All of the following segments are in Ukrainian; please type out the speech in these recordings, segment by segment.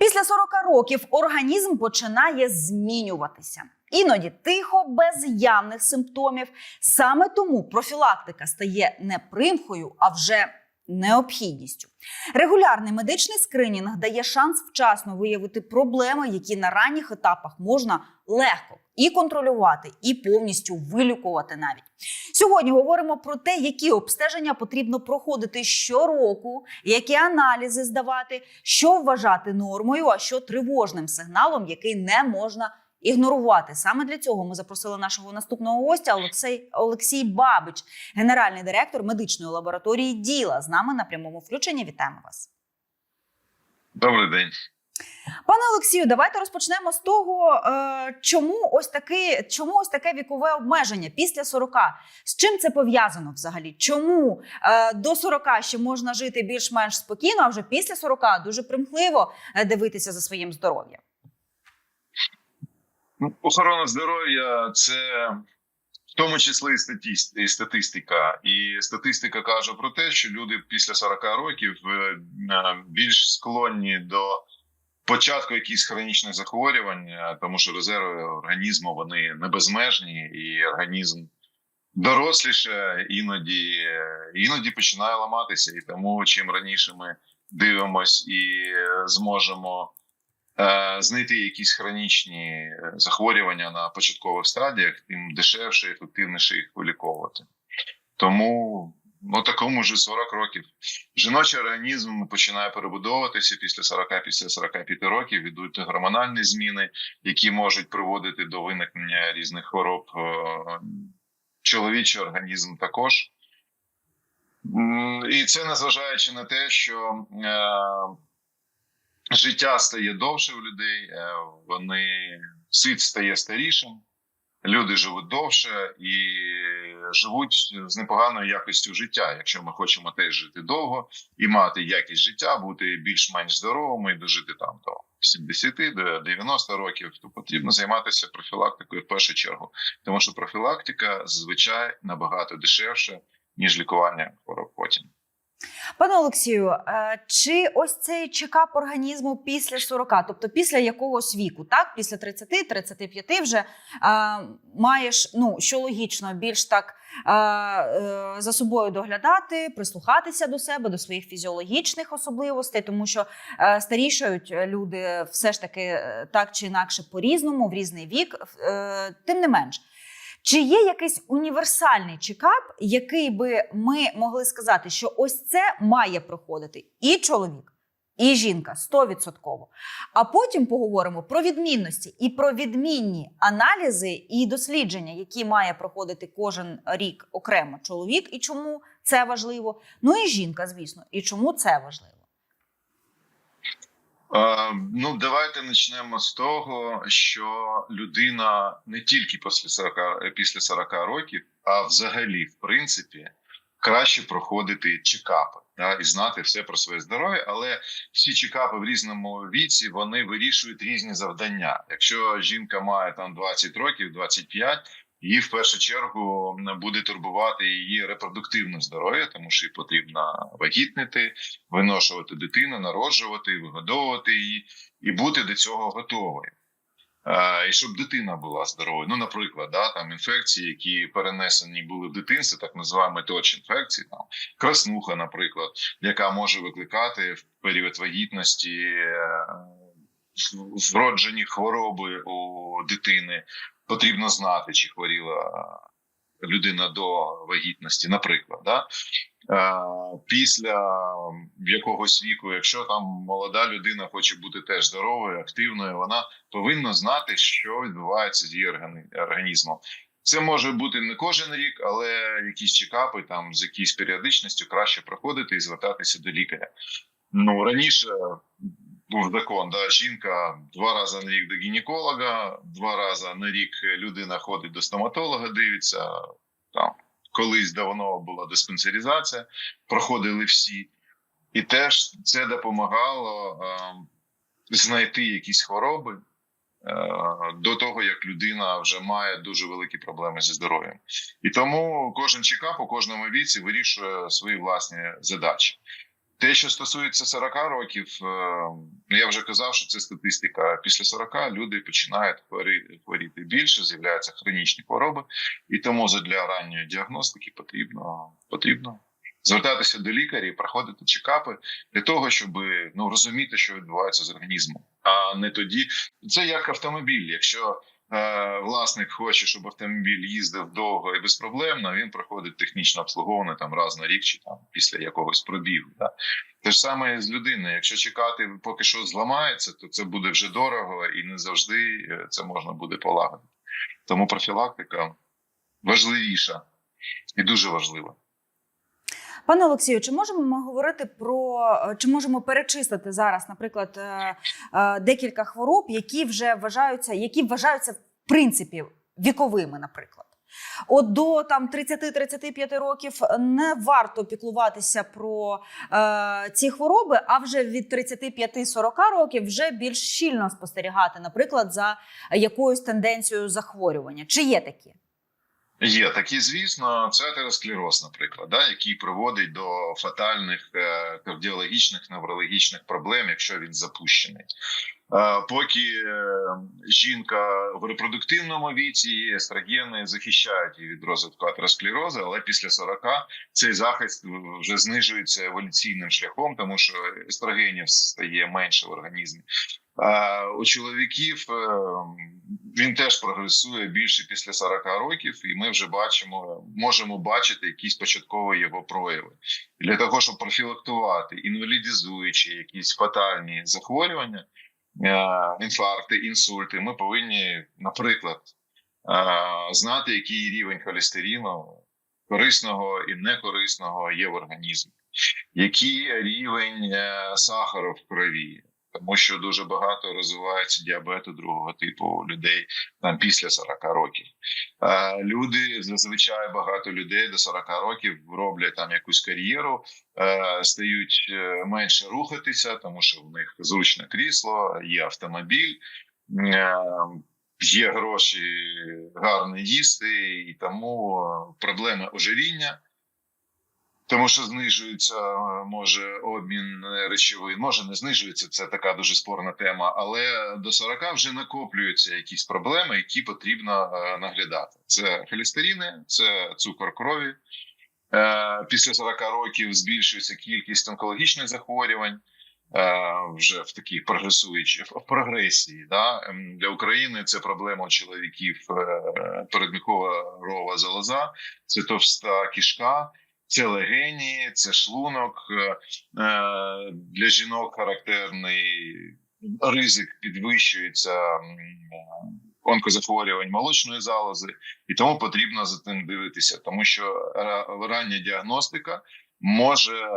Після 40 років організм починає змінюватися. Іноді тихо, без явних симптомів. Саме тому профілактика стає не примхою, а вже необхідністю. Регулярний медичний скринінг дає шанс вчасно виявити проблеми, які на ранніх етапах можна легко і контролювати, і повністю вилікувати навіть. Сьогодні говоримо про те, які обстеження потрібно проходити щороку, які аналізи здавати, що вважати нормою, а що тривожним сигналом, який не можна ігнорувати. Саме для цього ми запросили нашого наступного гостя Олексій, Олексій Бабич, генеральний директор медичної лабораторії Діла. З нами на прямому включенні. Вітаємо вас. Добрий день. Пане Олексію, давайте розпочнемо з того, е, чому ось таке, чому ось таке вікове обмеження після 40? З чим це пов'язано взагалі? Чому е, до 40 ще можна жити більш-менш спокійно, а вже після 40 дуже примхливо е, дивитися за своїм здоров'ям? Ну, Охорона здоров'я це в тому числі і статистика. І статистика каже про те, що люди після 40 років більш склонні до початку якихось хронічних захворювань, е, тому що резерви організму вони не безмежні, і організм доросліше іноді, е, іноді починає ламатися. І тому чим раніше ми дивимось і е, зможемо е, знайти якісь хронічні захворювання на початкових стадіях, тим дешевше і ефективніше їх виліковувати. Тому ну такому вже 40 років. Жіночий організм починає перебудовуватися після 40, після 45 років ідуть гормональні зміни, які можуть приводити до виникнення різних хвороб. Е, Чоловічий організм також. І це незважаючи на те, що е, життя стає довше у людей, е, вони світ стає старішим, люди живуть довше і живуть з непоганою якістю життя. Якщо ми хочемо теж жити довго і мати якість життя, бути більш-менш здоровими і дожити там до 70 до 90 років, то потрібно займатися профілактикою в першу чергу, тому що профілактика зазвичай набагато дешевше ніж лікування хвороб потім. Пане Олексію, е, чи ось цей чекап організму після 40, тобто після якогось віку, так після 30-35 вже е, маєш, ну що логічно, більш так е, е, за собою доглядати, прислухатися до себе, до своїх фізіологічних особливостей, тому що старішають люди все ж таки так чи інакше по-різному, в різний вік. Тим не менш. Чи є якийсь універсальний чекап, який би ми могли сказати, що ось це має проходити і чоловік, і жінка 100%. А потім поговоримо про відмінності і про відмінні аналізи і дослідження, які має проходити кожен рік окремо чоловік, і чому це важливо. Ну і жінка, звісно, і чому це важливо. Е, Ну, давайте почнемо з того, що людина не тільки після 40, після 40 років, а взагалі, в принципі, краще проходити чекапи да, і знати все про своє здоров'я. Але всі чекапи в різному віці вони вирішують різні завдання. Якщо жінка має там 20 років, 25, її в першу чергу буде турбувати її репродуктивне здоров'я, тому що їй потрібно вагітнити, виношувати дитину, народжувати, вигодовувати її і бути до цього готовою. І щоб дитина була здоровою. Ну, наприклад, да, там інфекції, які перенесені були в дитинстві, так називаємо точ інфекції, там краснуха, наприклад, яка може викликати в період вагітності е, вроджені хвороби у дитини. Потрібно знати, чи хворіла людина до вагітності, наприклад, да? Е, після якогось віку, якщо там молода людина хоче бути теж здоровою, активною, вона повинна знати, що відбувається з її організмом. Це може бути не кожен рік, але якісь чекапи там з якоюсь періодичністю краще проходити і звертатися до лікаря. Ну раніше був закон, да, жінка два рази на рік до гінеколога, два рази на рік людина ходить до стоматолога, дивиться там. Колись давно була диспансеризація, проходили всі, і теж це допомагало е, знайти якісь хвороби е, до того, як людина вже має дуже великі проблеми зі здоров'ям. І тому кожен чекап у кожному віці вирішує свої власні задачі. Те, що стосується 40 років, е, ну я вже казав, що це статистика. Після 40 люди починають хворіти, більше, з'являються хронічні хвороби, і тому для ранньої діагностики потрібно потрібно звертатися до лікаря і проходити чекапи для того, щоб ну розуміти, що відбувається з організмом. А не тоді це як автомобіль. Якщо власник хоче, щоб автомобіль їздив довго і безпроблемно, він проходить технічне обслуговування там раз на рік чи там після якогось пробігу. Да? Те ж саме з людиною. Якщо чекати, поки що зламається, то це буде вже дорого і не завжди е, це можна буде полагодити. Тому профілактика важливіша і дуже важлива. Пане Олексію, чи можемо ми говорити про е, чи можемо перечислити зараз, наприклад, е, е, декілька хвороб, які вже вважаються, які вважаються в принципі віковими, наприклад? От до там 30-35 років не варто піклуватися про е, ці хвороби, а вже від 35-40 років вже більш щільно спостерігати, наприклад, за якоюсь тенденцією захворювання. Чи є такі? Є такі, звісно, це атеросклероз, наприклад, да, який приводить до фатальних е, кардіологічних неврологічних проблем, якщо він запущений. Е, поки е, жінка в репродуктивному віці її естрогени захищають її від розвитку атеросклерозу, але після 40 цей захист вже знижується еволюційним шляхом, тому що естрогенів стає менше в організмі. У чоловіків він теж прогресує більше після 40 років, і ми вже бачимо, можемо бачити якісь початкові його прояви для того, щоб профілактувати інвалідизуючі якісь фатальні захворювання, е, інфаркти, інсульти. Ми повинні, наприклад, е, знати, який рівень холестерину корисного і некорисного є в організмі, який рівень сахару в крові тому що дуже багато розвивається діабету другого типу людей там після 40 років. Люди зазвичай багато людей до 40 років роблять там якусь кар'єру, е, стають е, менше рухатися, тому що в них зручне крісло, є автомобіль. Е, Є гроші гарно їсти, і тому проблеми ожиріння тому що знижується е, може обмін речовин, може не знижується. Це така дуже спорна тема. Але до 40 вже накоплюються якісь проблеми, які потрібно е, наглядати. Це холестерини, це цукор крові. Е, після 40 років збільшується кількість онкологічних захворювань. Вже в такій прогресуючій в прогресії, да ем, для України це проблема чоловіків передміхова рова залоза, це товста кішка, це легені, це шлунок е, для жінок характерний ризик підвищується онкозахворювань молочної залози, і тому потрібно за тим дивитися, тому що рання діагностика може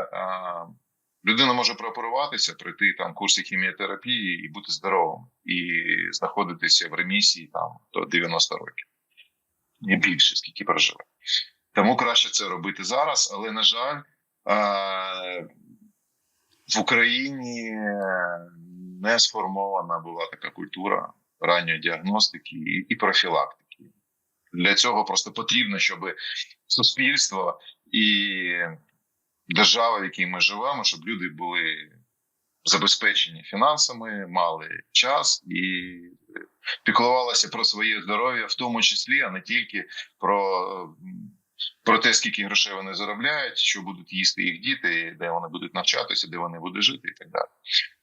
людина може прооперуватися, пройти там курси хіміотерапії і бути здоровим, і знаходитися в ремісії там до 90 років і більше, скільки проживе. Тому краще це робити зараз. Але на жаль, в Україні не сформована була така культура ранньої діагностики і профілактики. Для цього просто потрібно, щоб суспільство і держава, в якій ми живемо, щоб люди були забезпечені фінансами, мали час і піклувалися про своє здоров'я, в тому числі, а не тільки про про те, скільки грошей вони заробляють, що будуть їсти їх діти, де вони будуть навчатися, де вони будуть жити, і так далі.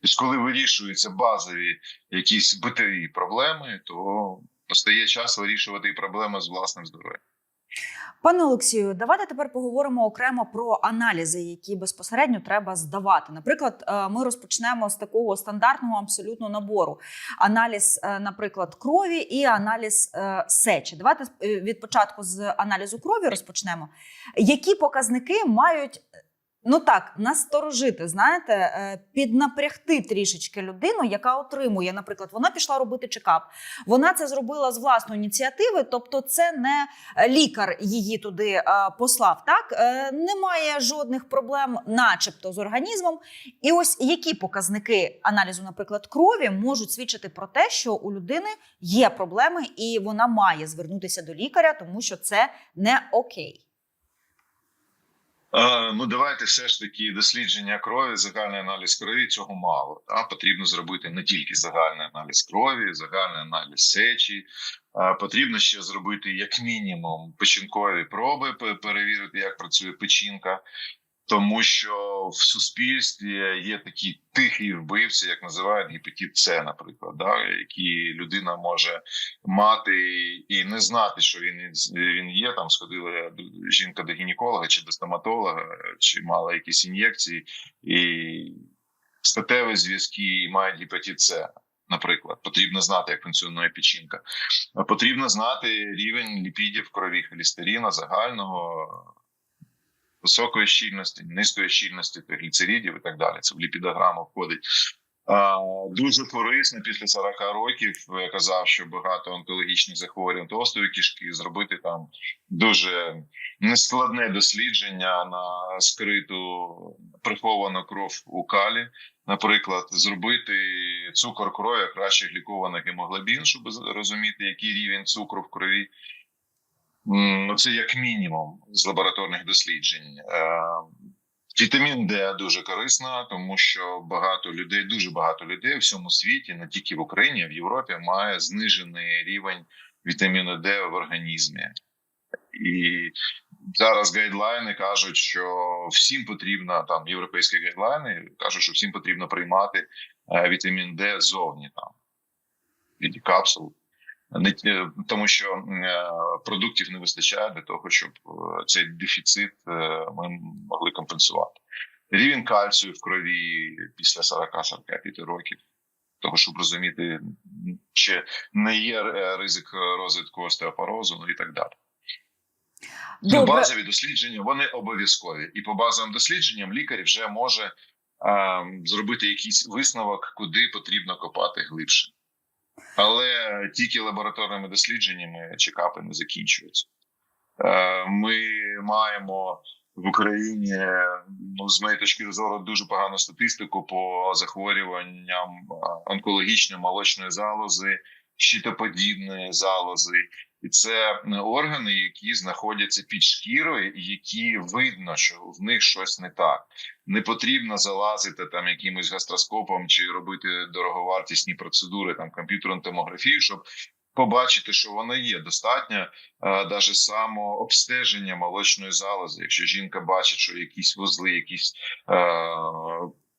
Тобто, коли вирішуються базові якісь битові проблеми, то постає час вирішувати і проблеми з власним здоров'ям. Пане Олексію, давайте тепер поговоримо окремо про аналізи, які безпосередньо треба здавати. Наприклад, е, ми розпочнемо з такого стандартного абсолютно набору: аналіз, е, наприклад, крові і аналіз е, сечі. Давайте від початку з аналізу крові розпочнемо. Які показники мають Ну так, насторожити, знаєте, е, піднапрягти трішечки людину, яка отримує, наприклад, вона пішла робити чекап. Вона це зробила з власної ініціативи, тобто, це не лікар її туди е, послав. Так е, немає жодних проблем, начебто, з організмом. І ось які показники аналізу, наприклад, крові можуть свідчити про те, що у людини є проблеми, і вона має звернутися до лікаря, тому що це не окей. Е, Ну, давайте все ж таки дослідження крові, загальний аналіз крові цього мало. Та? Потрібно зробити не тільки загальний аналіз крові, загальний аналіз сечі. Е, Потрібно ще зробити як мінімум печінкові проби, перевірити, як працює печінка. Тому що в суспільстві є такі тихі вбивці, як називають гепатит С, наприклад, да, які людина може мати і не знати, що він він є. Там сходила жінка до гінеколога чи до стоматолога, чи мала якісь ін'єкції, і статеві зв'язки і мають гепатит С. Наприклад, потрібно знати, як функціонує печінка. Потрібно знати рівень ліпідів в крові холестерина загального високої щільності, низької щільності гліцеридів і так далі. Це в ліпідограму входить. Дуже корисно після 40 років. Я казав, що багато онкологічних захворювань толстої кишки зробити там дуже нескладне дослідження на скриту приховану кров у калі. Наприклад, зробити цукор крові, краще глікований гемоглобін, щоб розуміти, який рівень цукру в крові. Ну, це як мінімум з лабораторних досліджень. Е, Вітамін Д дуже корисна, тому що багато людей, дуже багато людей у всьому світі, не тільки в Україні, а в Європі, має знижений рівень вітаміну Д в організмі. І зараз гайдлайни кажуть, що всім потрібно там європейські гайдлайни кажуть, що всім потрібно приймати е, вітамін Д ззовні там від капсул. Не тому, що е, продуктів не вистачає для того, щоб е, цей дефіцит е, ми могли компенсувати. Рівень кальцію в крові після 40-45 років, того, щоб розуміти, чи не є е, ризик розвитку остеопорозу, ну і так далі. Ну, Добре. базові дослідження вони обов'язкові, і по базовим дослідженням лікар вже може е, зробити якийсь висновок, куди потрібно копати глибше. Але тільки лабораторними дослідженнями чекапи не закінчуються. Е, Ми маємо в Україні, ну з моєї точки зору, дуже погану статистику по захворюванням е, онкологічної молочної залози, щитоподібної залози, і це е, органи, які знаходяться під шкірою, які видно, що в них щось не так. Не потрібно залазити там якимось гастроскопом чи робити дороговартісні процедури, там комп'ютерну томографію, щоб побачити, що воно є. Достатньо навіть само обстеження молочної залози. Якщо жінка бачить, що якісь вузли, якісь е,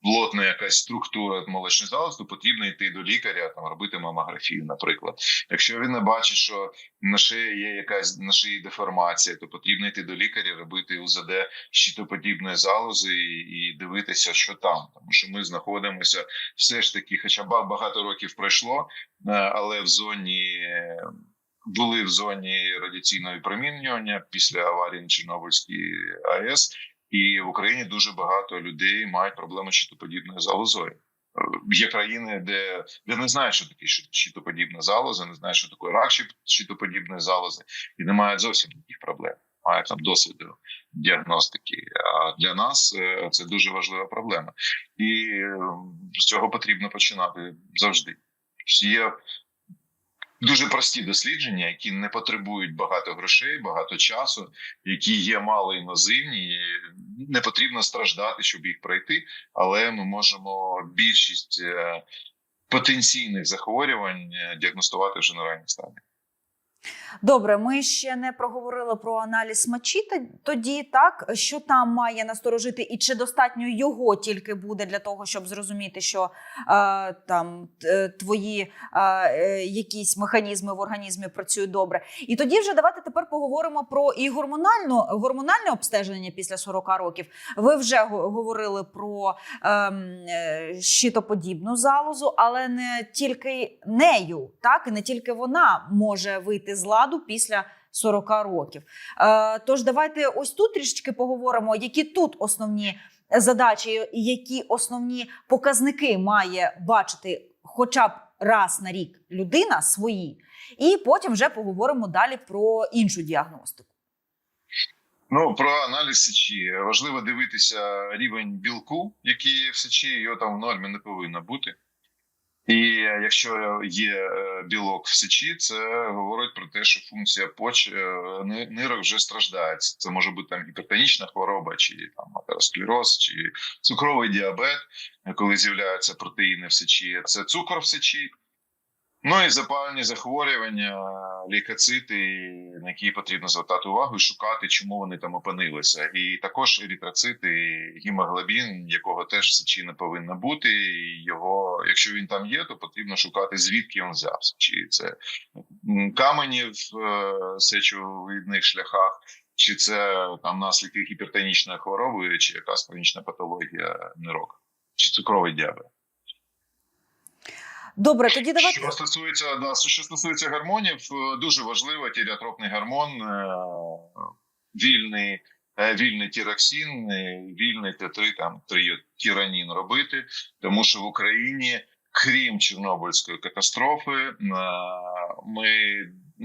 плотна якась структура молочної залози, то потрібно йти до лікаря, там робити мамографію, наприклад. Якщо він не бачить, що на шиї є якась на шиї деформація, то потрібно йти до лікаря, робити УЗД щитоподібної залози і, і дивитися, що там, тому що ми знаходимося все ж таки, хоча ба- багато років пройшло, е, але в зоні. Були в зоні радіаційного випромінювання після аварії на Чорнобильській АЕС, і в Україні дуже багато людей мають проблеми з щитоподібною залозою. Е, Є країни, де, де не знають, що таке щит- щитоподібна залоза, не знають, що таке рак щит- щитоподібної залози, і не мають зовсім ніяких проблем. Мають там досвіду діагностики. А для нас е, це дуже важлива проблема, і е, з цього потрібно починати завжди. Є дуже прості дослідження, які не потребують багато грошей, багато часу, які є мало іноземні, Не потрібно страждати, щоб їх пройти, але ми можемо більшість е, потенційних захворювань е, діагностувати вже на ранній стадії. Добре, ми ще не проговорили про аналіз мочі тоді, так що там має насторожити, і чи достатньо його тільки буде для того, щоб зрозуміти, що е, там твої е, е, якісь механізми в організмі працюють добре. І тоді вже давайте тепер поговоримо про і гормональну гормональне обстеження після 40 років. Ви вже говорили про ем, е, щитоподібну залозу, але не тільки нею, так і не тільки вона може вийти з ладу після 40 років. Е, тож давайте ось тут трішечки поговоримо, які тут основні задачі, які основні показники має бачити хоча б раз на рік людина свої, і потім вже поговоримо далі про іншу діагностику. Ну про аналіз сечі важливо дивитися рівень білку, який є в сечі, його там в нормі не повинно бути. І якщо є е, білок в сечі, це говорить про те, що функція поч е, нирок вже страждає. Це- може бути там гіпертонічна хвороба, чи там атеросклероз, чи цукровий діабет, коли з'являються протеїни в сечі. Це цукор в сечі. Ну і запальні захворювання, лейкоцити, на які потрібно звертати увагу і шукати, чому вони там опинилися. І також еритроцити, гемоглобін, якого теж в сечі не повинно бути. І його, якщо він там є, то потрібно шукати звідки він взявся. Чи це камені в е, сечовидних шляхах, чи це там наслідки гіпертонічної хвороби, чи якась хронічна патологія нирок, чи цукровий діабет. Добре, тоді давайте Що стосується да, що стосується гормонів, е, дуже важливо тіріотропний гормон, е, вільний, вільний тіроксин, е, вільний Т3, там тіранін робити, тому що в Україні, крім Чорнобильської катастрофи, е, ми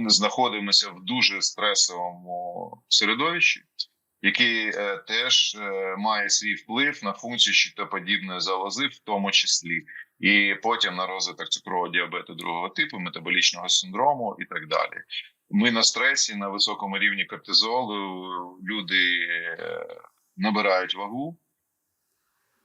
знаходимося в дуже стресовому середовищі. Який е, теж е, має свій вплив на функцію щитоподібної залози, в тому числі і потім на розвиток цукрового діабету другого типу, метаболічного синдрому і так далі. Ми на стресі на високому рівні кортизолу, люди е, набирають вагу,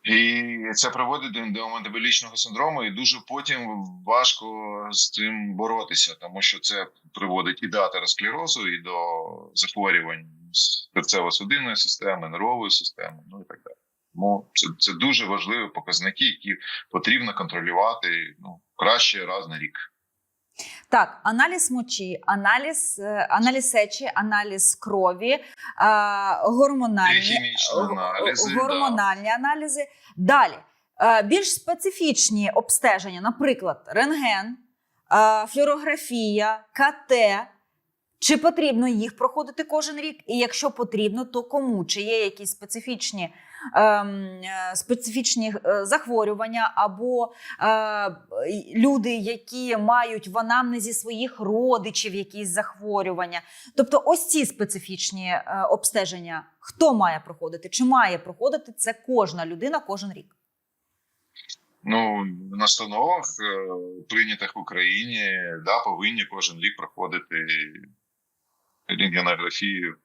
і це приводить до- метаболічного синдрому, і дуже потім важко з цим боротися, тому що це приводить і до атеросклерозу, і до захворювань серцево-судинної системи, нервової системи, ну і так далі. Тому це, це дуже важливі показники, які потрібно контролювати ну краще раз на рік. Так, аналіз мочі, аналіз, е, аналіз сечі, аналіз крові, гормональні, аналізи, гормональні аналізи. Далі, е, більш специфічні обстеження, наприклад, рентген, е, флюорографія, КТ. Чи потрібно їх проходити кожен рік? І якщо потрібно, то кому? Чи є якісь специфічні, ем, е, специфічні е, захворювання або е, люди, які мають в анамнезі своїх родичів якісь захворювання? Тобто, ось ці специфічні е, обстеження, хто має проходити? Чи має проходити це кожна людина кожен рік? Ну в настановах, е, прийнятих в Україні, да, повинні кожен рік проходити рентгенографію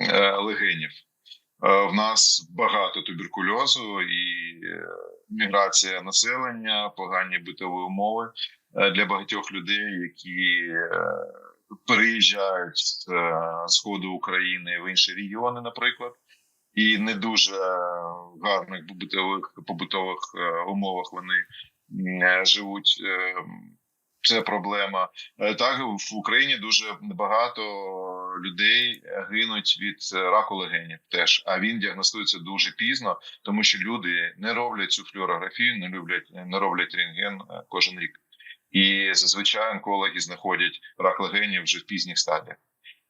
е, легенів. Е, В нас багато туберкульозу і е, міграція населення, погані битові умови для багатьох людей, які переїжджають з сходу України в інші регіони, наприклад, і не дуже гарних побутових побутових умовах вони живуть. Це проблема. Е, Так в Україні дуже багато людей гинуть від е, раку легенів. Теж а він діагностується дуже пізно, тому що люди не роблять цю флюорографію, не люблять, не роблять рентген е, кожен рік. І зазвичай онкологи знаходять рак легенів вже в пізніх стадіях.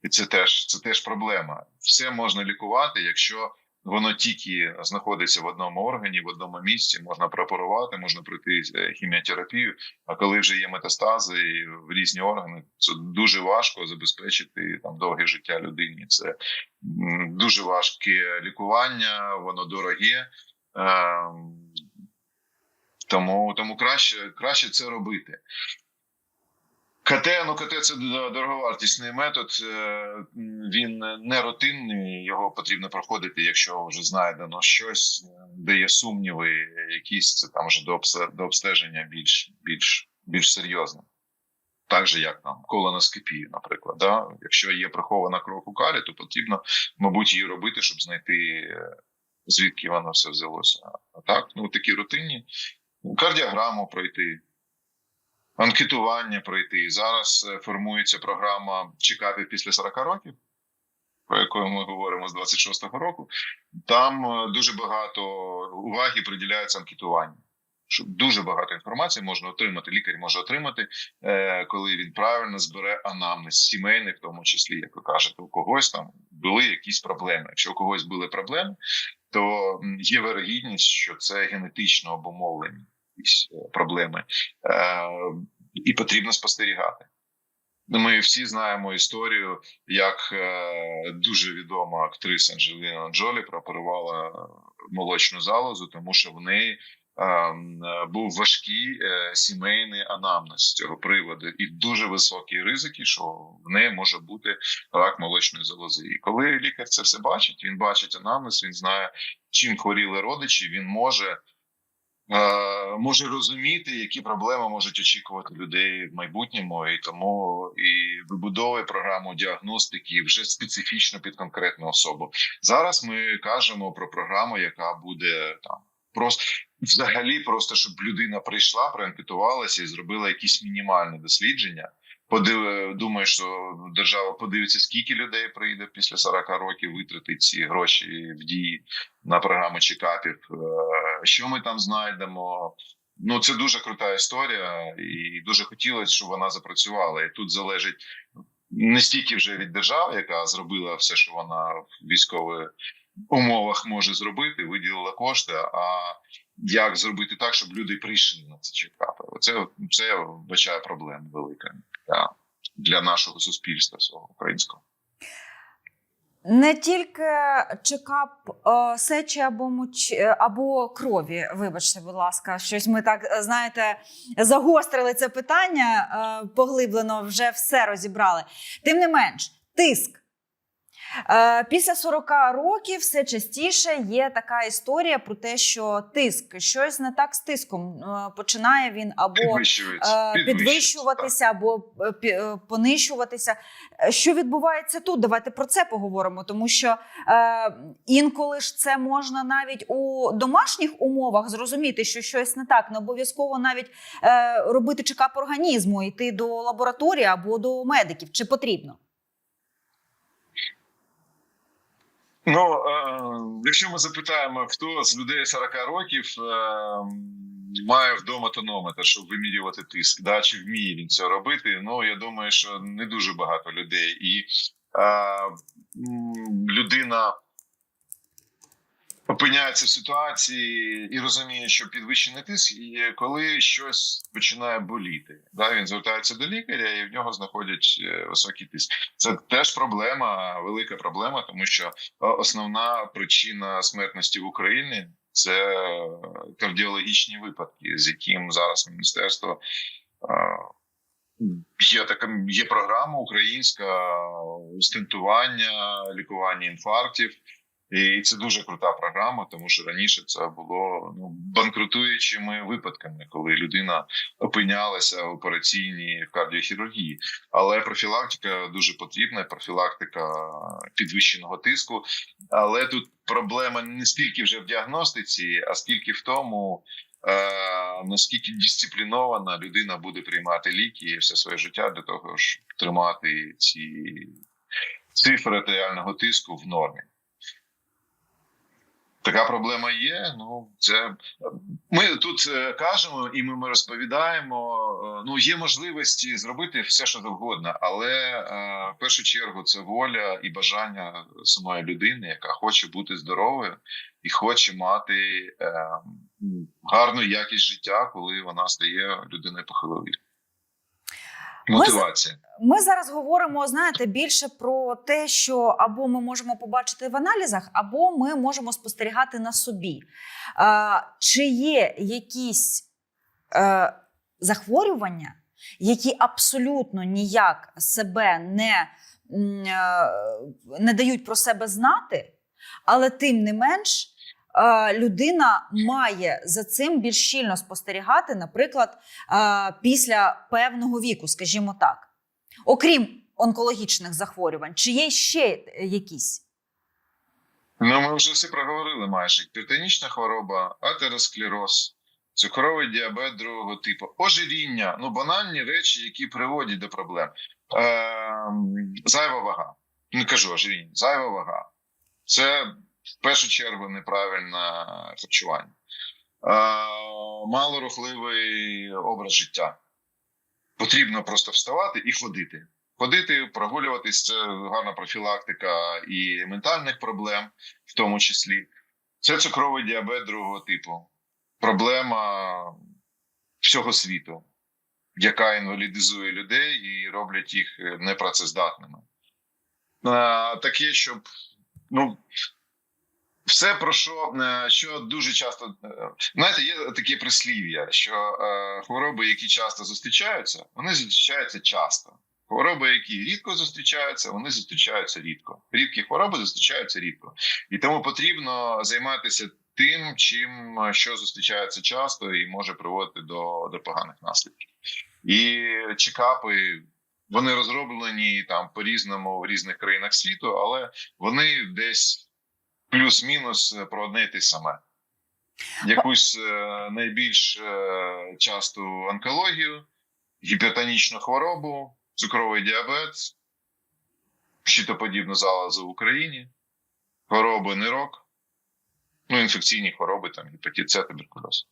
І це теж це теж проблема. Все можна лікувати, якщо воно тільки знаходиться в одному органі, в одному місці, можна препарувати, можна пройти е, хіміотерапію. А коли вже є метастази в різні органи, це дуже важко забезпечити там довге життя людині. Це дуже важке лікування, воно дороге. Ем, тому, тому краще, краще це робити. КТ, ну КТ це дороговартісний метод. е, Він не рутинний, його потрібно проходити, якщо вже знайдено щось, де є сумніви, якісь це там вже до обстеження більш більш більш серйозно. Так же, як там колоноскопія, наприклад. Да? Якщо є прихована кров у калі, то потрібно, мабуть, її робити, щоб знайти е, звідки воно все взялося. А так, ну такі рутинні, кардіограму пройти анкетування пройти. Зараз е, формується програма чекапів після 40 років, про яку ми говоримо з 26-го року. Там е, дуже багато уваги приділяється анкетуванню. Дуже багато інформації можна отримати. Лікар може отримати, е, коли він правильно збере анамнез сімейний, в тому числі, як ви кажете, у когось там були якісь проблеми. Якщо у когось були проблеми, то є вирогідність, що це генетично обумовлені якісь е, проблеми, е, і потрібно спостерігати. Ну, Ми всі знаємо історію, як е, дуже відома актриса Анджеліна Джолі прооперувала молочну залозу, тому що в неї ем, був важкий сімейний анамнез з цього приводу, і дуже високі ризики, що в неї може бути рак молочної залози. І коли лікар це все бачить, він бачить анамнез, він знає, чим хворіли родичі, він може. Е, Може розуміти, які проблеми можуть очікувати людей в майбутньому, і тому і вибудовує програму діагностики вже специфічно під конкретну особу. Зараз ми кажемо про програму, яка буде там просто взагалі, просто щоб людина прийшла, проанкетувалася і зробила якісь мінімальні дослідження. Подив... Думаю, що держава подивиться, скільки людей прийде після 40 років витратить ці гроші в дії на програму чекапів. Е, Що ми там знайдемо? Ну це дуже крута історія, і дуже хотілося, щоб вона запрацювала. І тут залежить не стільки вже від держави, яка зробила все, що вона в військових умовах може зробити, виділила кошти. А як зробити так, щоб люди прийшли на це чекапи? Це це я вбачаю проблема велика для, нашого суспільства свого українського. Не тільки чекап е, сечі або моч... е, або крові. Вибачте, будь ласка, щось ми так е, знаєте загострили це питання поглиблено, вже все розібрали. Тим не менш, тиск. Е, Після 40 років все частіше є така історія про те, що тиск, щось не так з тиском. Е, Починає він або е, підвищуватися або е, пі- е, понищуватися. Що відбувається тут? Давайте про це поговоримо, тому що інколи ж це можна навіть у домашніх умовах зрозуміти, що щось не так. Не обов'язково навіть робити чекап організму, йти до лабораторії або до медиків. Чи потрібно? Ну, е, якщо ми запитаємо, хто з людей 40 років е, має вдома тонометр, щоб вимірювати тиск, да, чи вміє він це робити? Ну, я думаю, що не дуже багато людей. І е, людина опиняється в ситуації і розуміє, що підвищений тиск, і коли щось починає боліти. Да, він звертається до лікаря, і в нього знаходять е, високий тиск. Це теж проблема, велика проблема, тому що е, основна причина смертності в Україні це кардіологічні випадки, з яким зараз міністерство. е, Є така є програма українська стентування, лікування інфарктів, і це дуже крута програма, тому що раніше це було ну банкрутуючими випадками, коли людина опинялася в операційній в кардіохірургії. Але профілактика дуже потрібна. Профілактика підвищеного тиску. Але тут проблема не стільки вже в діагностиці, а скільки в тому. Е, наскільки дисциплінована людина буде приймати ліки все своє життя для того, щоб тримати ці цифри артеріального тиску в нормі. Така проблема є. Ну це ми тут е, кажемо і ми, розповідаємо. е, Ну є можливості зробити все, що завгодно, але е, в першу чергу це воля і бажання самої людини, яка хоче бути здоровою і хоче мати гарну якість життя, коли вона стає людиною похилого віку. Мотивація. Ми зараз говоримо, знаєте, більше про те, що або ми можемо побачити в аналізах, або ми можемо спостерігати на собі. Е, чи є якісь е, захворювання, які абсолютно ніяк себе не, е, не дають про себе знати, але тим не менш. Е, Людина має за цим більш щільно спостерігати, наприклад, е, після певного віку, скажімо так. Окрім онкологічних захворювань, чи є ще якісь? Ну, ми вже все проговорили майже. Гіпертонічна хвороба, атеросклероз, цукровий діабет другого типу, ожиріння, ну банальні речі, які приводять до проблем. Е, зайва вага. Не кажу ожиріння, зайва вага. Це в першу чергу неправильне харчування. Е, малорухливий образ життя. Потрібно просто вставати і ходити. Ходити, прогулюватись це гарна профілактика і ментальних проблем, в тому числі. Це цукровий діабет другого типу. Проблема всього світу, яка інвалідизує людей і роблять їх непрацездатними. А, таке, щоб ну, Все про що, е, що дуже часто е, знаєте, є таке прислів'я, що е, хвороби, які часто зустрічаються, вони зустрічаються часто. Хвороби, які рідко зустрічаються, вони зустрічаються рідко. Рідкі хвороби зустрічаються рідко, і тому потрібно займатися тим, чим е, що зустрічається часто і може приводити до, до поганих наслідків. І чекапи вони розроблені там по різному в різних країнах світу, але вони десь плюс-мінус е, про одне й те саме. Якусь е, найбільш е, часту онкологію, гіпертонічну хворобу, цукровий діабет, щитоподібну залозу в Україні, хвороби нирок, ну, інфекційні хвороби, там, гепатит С, туберкульоз.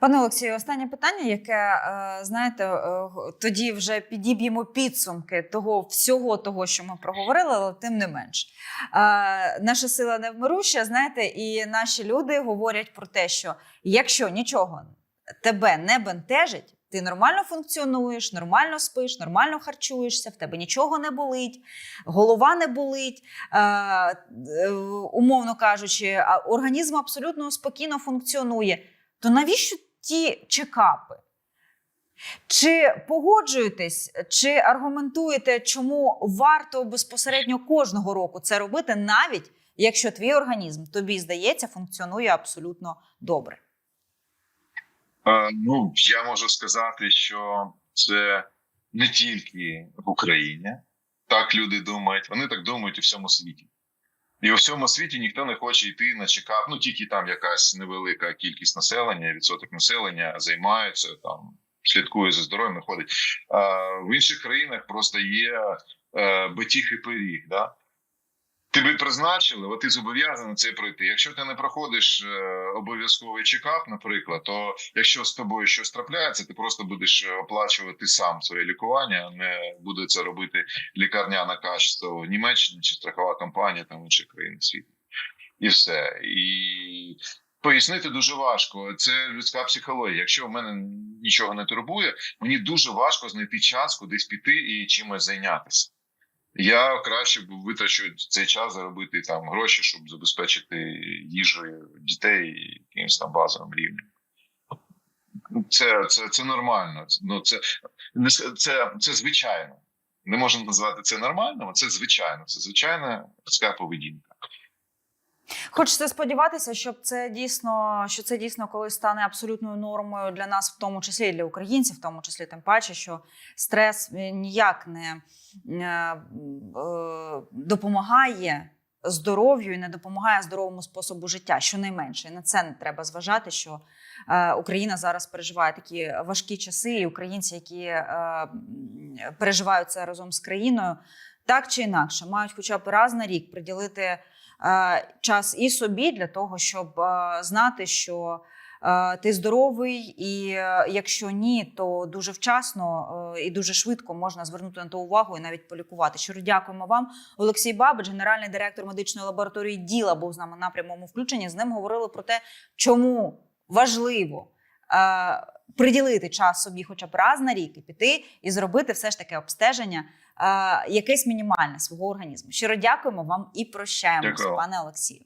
Пане Олексію, останнє питання, яке е, знаєте, е, тоді вже підіб'ємо підсумки того всього того, що ми проговорили, але тим не менш. Е, Наша сила невмируща, знаєте, і наші люди говорять про те, що якщо нічого тебе не бентежить. Ти нормально функціонуєш, нормально спиш, нормально харчуєшся, в тебе нічого не болить, голова не болить, умовно кажучи, організм абсолютно спокійно функціонує то навіщо ті чекапи? Чи погоджуєтесь, чи аргументуєте, чому варто безпосередньо кожного року це робити, навіть якщо твій організм тобі здається функціонує абсолютно добре? Е, Ну, я можу сказати, що це не тільки в Україні. Так люди думають, вони так думають у всьому світі. І у всьому світі ніхто не хоче йти на чекап. Ну тільки там якась невелика кількість населення, відсоток населення займаються там, слідкує за здоров'ям, ходить. А в інших країнах просто є е, батіг і пиріг. Да? Тебе призначили, от ти зобов'язаний це пройти. Якщо ти не проходиш е, обов'язковий чекап, наприклад, то якщо з тобою щось трапляється, ти просто будеш е, оплачувати сам своє лікування, а не буде це робити лікарняна качество в Німеччині чи страхова компанія там інших країн світу. І все. І пояснити дуже важко. Це людська психологія. Якщо в мене нічого не турбує, мені дуже важко знайти час кудись піти і чимось зайнятися. Я краще б витрачу цей час заробити там гроші, щоб забезпечити їжею дітей якимось там базовим рівнем. Це, це, це нормально. Ну, це, не це, це звичайно. Не можна назвати це нормальним, це звичайно. Це звичайна людська поведінка. Хочеться сподіватися, щоб це дійсно, що це дійсно колись стане абсолютною нормою для нас, в тому числі і для українців, в тому числі тим паче, що стрес ніяк не е, е, допомагає здоров'ю і не допомагає здоровому способу життя, щонайменше. І на це не треба зважати, що е, Україна зараз переживає такі важкі часи, і українці, які е, переживають це разом з країною, так чи інакше, мають хоча б раз на рік приділити час і собі для того, щоб е, знати, що е, ти здоровий, і е, якщо ні, то дуже вчасно е, і дуже швидко можна звернути на то увагу і навіть полікувати. Щиро дякуємо вам. Олексій Бабич, генеральний директор медичної лабораторії Діла, був з нами на прямому включенні. З ним говорили про те, чому важливо. е, Приділити час собі, хоча б раз на рік і піти і зробити все ж таки обстеження, е, якесь мінімальне свого організму. Щиро дякуємо вам і прощаємося, пане Олексію.